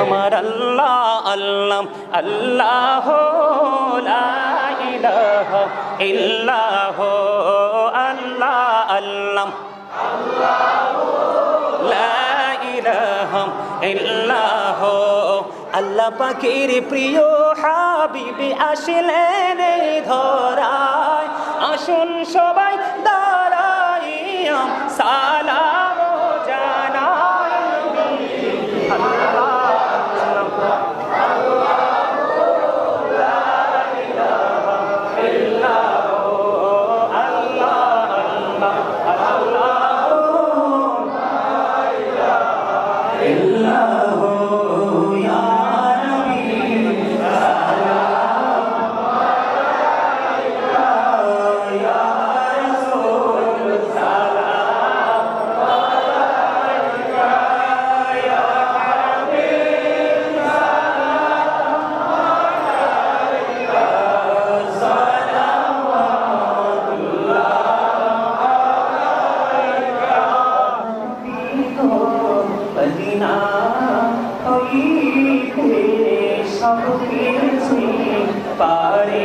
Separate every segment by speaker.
Speaker 1: আমার আল্লাহ আল্লাহ আল্লাহ ইল্লাহ আল্লাহ আল্লাহ ইল্লাহ আল্লাহ পাখির প্রিয় হাবিবি আসলেন ধরায় আসুন সবাই দাঁড়াইয়া সালাম মদিনা হইতে সব কিছু পারে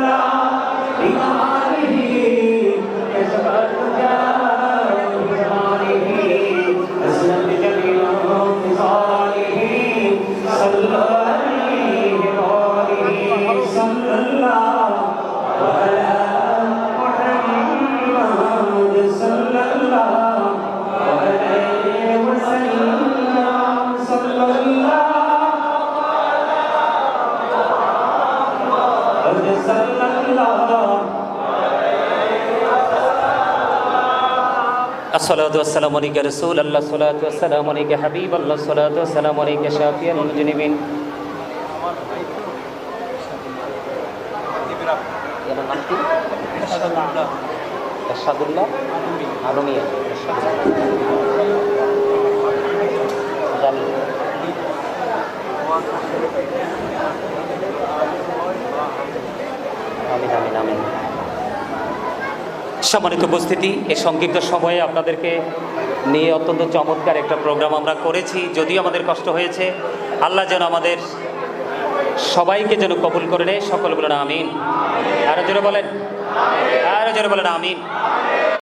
Speaker 1: ইলাহা الصلاة والسلام عليك يا رسول الله الصلاة والسلام عليك يا حبيب الله الصلاة والسلام عليك يا شافي المذنبين এনার নাম কি এরশাদুল্লাহ আলমিয়া জানি আমিন আমিন আমিন সম্মানিত উপস্থিতি এই সংক্ষিপ্ত সময়ে আপনাদেরকে নিয়ে অত্যন্ত চমৎকার একটা প্রোগ্রাম আমরা করেছি, যদিও আমাদের কষ্ট হয়েছে। আল্লাহ যেন আমাদের সবাইকে যেন কবুল করে নেয়, সকল বলেন আমিন। আরও জোরে বলেন, আরও জোরে বলেন আমিন।